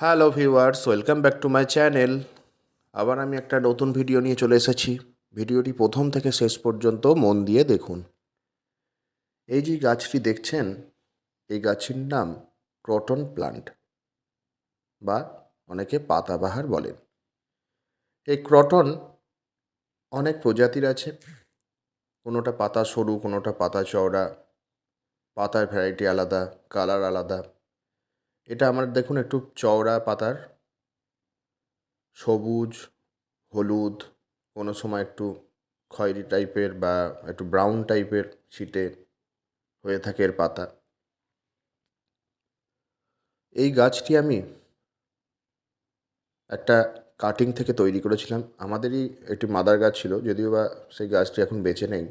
Hello viewers welcome back to my channel আবার আমি একটা নতুন ভিডিও নিয়ে চলে এসেছি। ভিডিওটি প্রথম থেকে শেষ পর্যন্ত মন দিয়ে দেখুন। এই যে গাছটি দেখছেন, এই গাছটির নাম ক্রটন প্লান্ট বা অনেকে পাতাবাহার বলেন। এই ক্রটন অনেক প্রজাতির আছে। কোনোটা পাতা সরু, কোনোটা পাতা চওড়া। পাতার ভ্যারাইটি আলাদা কালার আলাদা। এটা আমার, দেখুন, একটু চওড়া পাতার। সবুজ, হলুদ, কোনো সময় একটু খয়েরি টাইপের বা একটু ব্রাউন টাইপের ছিটে হয়ে থাকে এর পাতা। এই গাছটি আমি একটা কাটিং থেকে তৈরি করেছিলাম। আমাদেরই একটি মাদার গাছ ছিল, যদিও বা সেই গাছটি এখন বেঁচে নেই।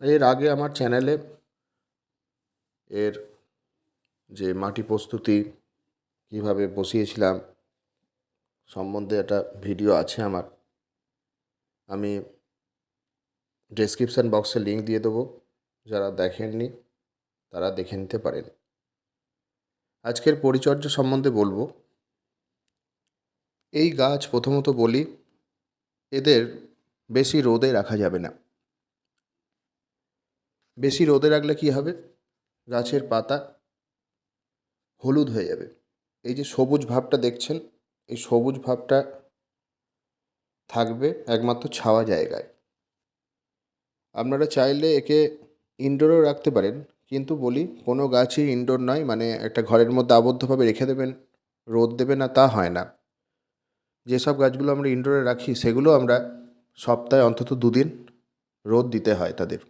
এর আগে আমার চ্যানেলে এর যে মাটি প্রস্তুতি কীভাবে বসিয়েছিলাম সম্বন্ধে একটা ভিডিও আছে আমার। আমি ডেসক্রিপশান বক্সে লিঙ্ক দিয়ে দেবো। যারা দেখেননি, তারা দেখে নিতে পারেন। আজকের পরিচর্যা সম্বন্ধে বলব। এই গাছ প্রথমত বলি, এদের বেশি রোদে রাখা যাবে না। বেশি রোদে রাখলে কী হবে? গাছের পাতা হলুদ হয়ে যাবে। এই যে সবুজ ভাবটা দেখছেন, এই সবুজ ভাবটা থাকবে একমাত্র ছাওয়া জায়গায়। আপনারা চাইলে একে ইনডোরেও রাখতে পারেন, কিন্তু বলি কোনো গাছই ইনডোর নয় মানে একটা ঘরের মধ্যে আবদ্ধভাবে রেখে দেবেন, রোদ দেবে না, তা হয় না। যেসব গাছগুলো আমরা ইনডোরে রাখি, সেগুলো আমরা সপ্তাহে অন্তত দুদিন রোদ দিতে হয় তাদের।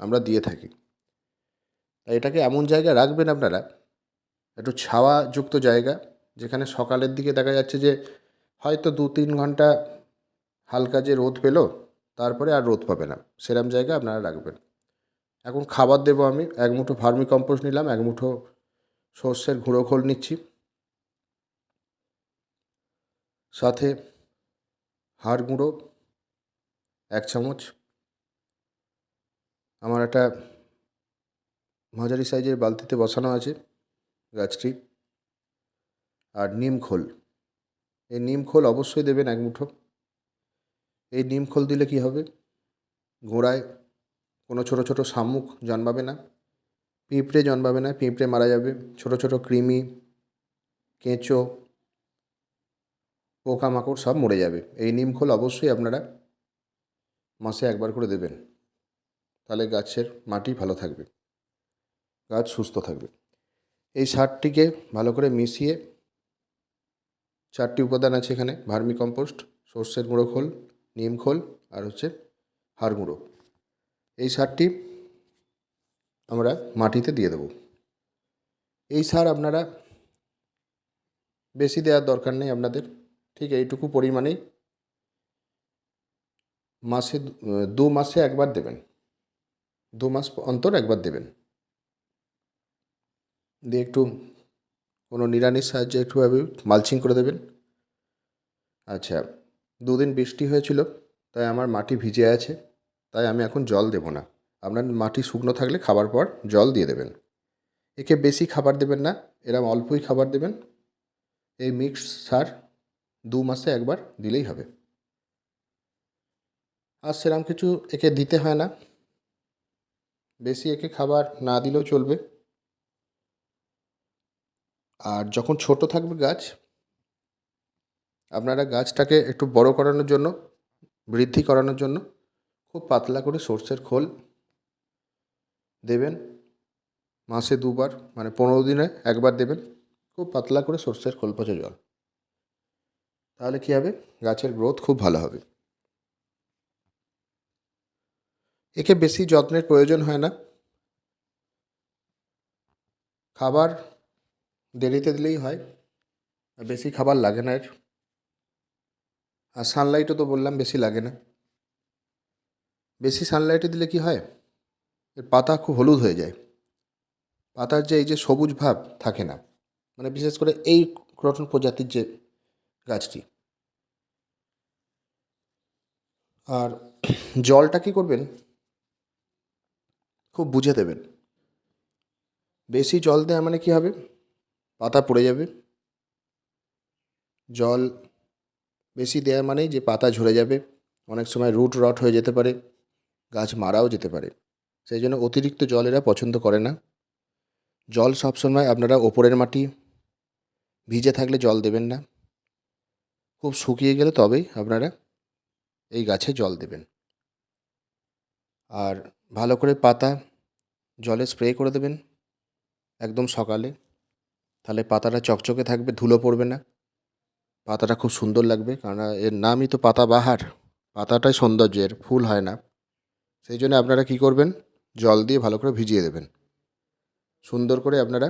আমরা দিয়ে থাকি। তাই এটাকে এমন জায়গায় রাখবেন আপনারা, একটু ছাওয়াযুক্ত জায়গা, যেখানে সকালের দিকে দেখা যাচ্ছে যে হয়তো দু তিন ঘণ্টা হালকা যে রোদ পেল, তারপরে আর রোদ পাবে না। সেরম জায়গা আপনারা রাখবেন। এখন খাবার দেবো আমি, এক মুঠো ভার্মি কম্পোস্ট নিলাম, এক মুঠো সর্ষের গুঁড়ো খোল নিচ্ছি। সাথে হাড় গুঁড়ো, এক চামচ। আমার একটা মাঝারি সাইজের বালতিতে বসানো আছে গাছটি আর নিম খোল। এই নিম খোল অবশ্যই দেবেন এক মুঠো। এই নিম খোল দিলে কি হবে? গোড়ায় কোনো ছোটো ছোটো শামুক জন্মাবে না, পিঁপড়ে জন্মাবে না, পিঁপড়ে মারা যাবে। ছোটো ছোটো কৃমি, কেঁচো, পোকামাকড় সব মরে যাবে। এই নিম খোল অবশ্যই আপনারা মাসে একবার করে দেবেন। তাহলে গাছের মাটি ভালো থাকবে। গাছ সুস্থ থাকবে। এই সারটিকে ভালো করে মিশিয়ে চারটি উপাদান আছে এখানে ভার্মি কম্পোস্ট সর্ষের গুঁড়ো খোল, নিম খোল আর হচ্ছে হাড় গুঁড়ো। এই সারটি আমরা মাটিতে দিয়ে দেবো। এই সার আপনারা বেশি দেওয়ার দরকার নেই আপনাদের, ঠিক এইটুকু পরিমাণেই মাসে দু মাসে একবার দেবেন। দু মাস অন্তর একবার দেবেন। দিয়ে একটু কোনো নিড়ানির সাহায্যে একটুভাবে মালচিং করে দেবেন। আচ্ছা দুদিন বৃষ্টি হয়েছিল, তাই আমার মাটি ভিজে আছে, তাই আমি এখন জল দেব না। আপনার মাটি শুকনো থাকলে খাবার পর জল দিয়ে দেবেন। একে বেশি খাবার দেবেন না, এরম অল্পই খাবার দেবেন। এই মিক্স সার দু মাসে একবার দিলেই হবে। আর সেরম কিছু একে দিতে হয় না। বেশি একে খাবার না দিলেও চলবে। আর যখন ছোট থাকবে গাছ, আপনারা গাছটাকে একটু বড় করানোর জন্য, বৃদ্ধি করানোর জন্য খুব পাতলা করে সর্ষের খোল দেবেন। মাসে দুবার মানে পনেরো দিনে একবার দেবেন। খুব পাতলা করে সর্ষের খোল পচা জল। তাহলে কী হবে? গাছের গ্রোথ খুব ভালো হবে। একে বেশি যত্নের প্রয়োজন হয় না। খাবার দেরিতে দিলেই হয়। আর বেশি খাবার লাগে না এর। আর সানলাইটও তো বললাম বেশি লাগে না। বেশি সানলাইটে দিলে কি হয়? এর পাতা খুব হলুদ হয়ে যায়। পাতার যে এই যে সবুজ ভাব থাকে না মানে বিশেষ করে এই ক্রটন প্রজাতির যে গাছটি। আর জলটা কী করবেন? খুব বুঝে দেবেন। বেশি জল দেওয়া মানে কী হবে? পাতা পড়ে যাবে। জল বেশি দেওয়া মানেই যে পাতা ঝরে যাবে। অনেক সময় রুট রট হয়ে যেতে পারে, গাছ মারাও যেতে পারে। সেই জন্য অতিরিক্ত জল এরা পছন্দ করে না। জল সবসময় আপনারা ওপরের মাটি ভিজে থাকলে জল দেবেন না। খুব শুকিয়ে গেলে তবেই আপনারা এই গাছে জল দেবেন। আর ভালো করে পাতা জলে স্প্রে করে দেবেন একদম সকালে। তাহলে পাতাটা চকচকে থাকবে, ধুলো পড়বে না। পাতাটা খুব সুন্দর লাগবে কারণ এর নামই তো পাতা বাহার। পাতাটাই সৌন্দর্যের, ফুল হয় না। সেই জন্য আপনারা কী করবেন? জল দিয়ে ভালো করে ভিজিয়ে দেবেন। সুন্দর করে আপনারা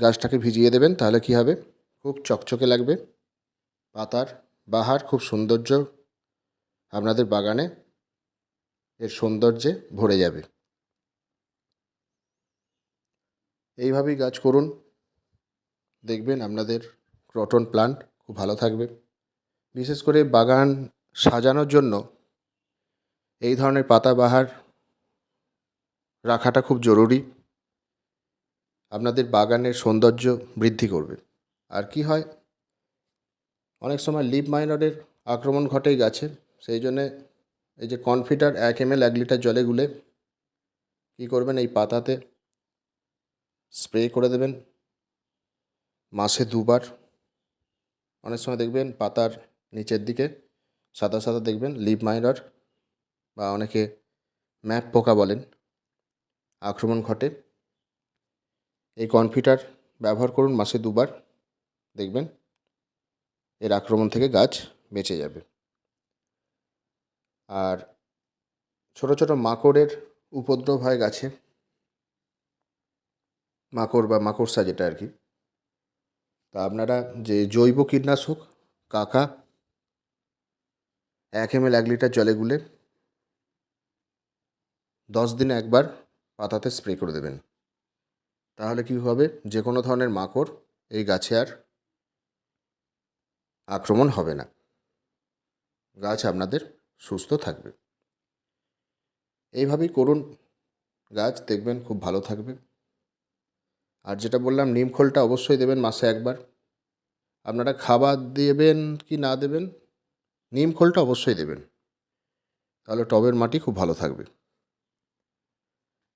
গাছটাকে ভিজিয়ে দেবেন, তাহলে কী হবে? খুব চকচকে লাগবে। পাতার বাহার খুব সৌন্দর্য আপনাদের বাগানে এর সৌন্দর্যে ভরে যাবে। এইভাবেই গাছ করুন। দেখবেন আপনাদের ক্রটন প্লান্ট খুব ভালো থাকবে। বিশেষ করে বাগান সাজানোর জন্য এই ধরনের পাতাবাহার রাখাটা খুব জরুরি। আপনাদের বাগানের সৌন্দর্য বৃদ্ধি করবে। আর কি হয়? অনেক সময় লিপ মাইনরের আক্রমণ ঘটে গাছে। সেই জন্যে এই যে কনফিটার এক এম এক লিটার জলে গুলে কী করবেন? এই পাতাতে স্প্রে করে দেবেন। মাসে দুবার। অনেক সময় দেখবেন পাতার নিচের দিকে সাদা সাদা দেখবেন লিপ মাইনার বা অনেকে ম্যাপ পোকা বলেন। আক্রমণ ঘটে। এই কনফিটার ব্যবহার করুন মাসে দুবার। দেখবেন এর আক্রমণ থেকে গাছ বেঁচে যাবে। আর ছোট ছোট মাকড়ের উপদ্রব হয় গাছে। মাকড় বা মাকড়সা যেটা আর কি। তা আপনারা যে জৈব কীটনাশক, কাকা, এক এম এল এক লিটার জলে গুলে দশ দিনে একবার পাতাতে স্প্রে করে দেবেন। তাহলে কী হবে? যে কোনো ধরনের মাকড় এই গাছে আর আক্রমণ হবে না। গাছ আপনাদের সুস্থ থাকবে। এইভাবেই করুন। গাছ দেখবেন খুব ভালো থাকবে। আর যেটা বললাম, নিম খোলটা অবশ্যই দেবেন মাসে একবার। আপনারা খাবার দেবেন কি না দেবেন, নিম খোলটা অবশ্যই দেবেন। তাহলে টবের মাটি খুব ভালো থাকবে।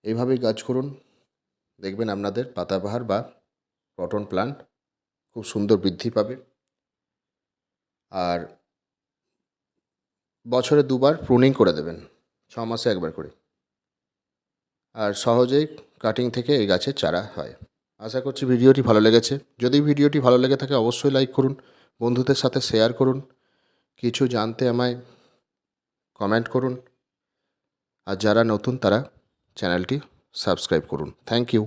এইভাবেই গাছ করুন। দেখবেন আপনাদের পাতাবাহার বা কটন প্লান্ট খুব সুন্দর বৃদ্ধি পাবে। আর বছরে দুবার প্রুনিং করে দেবেন, ছ মাসে একবার করে। আর সহজেই কাটিং থেকে এই গাছের চারা হয়। আশা করছি ভিডিওটি ভালো লেগেছে। যদি ভিডিওটি ভালো লেগে থাকে অবশ্যই লাইক করুন, বন্ধুদের সাথে শেয়ার করুন, কিছু জানতে আমায় কমেন্ট করুন, আর যারা নতুন তারা চ্যানেলটি সাবস্ক্রাইব করুন। Thank you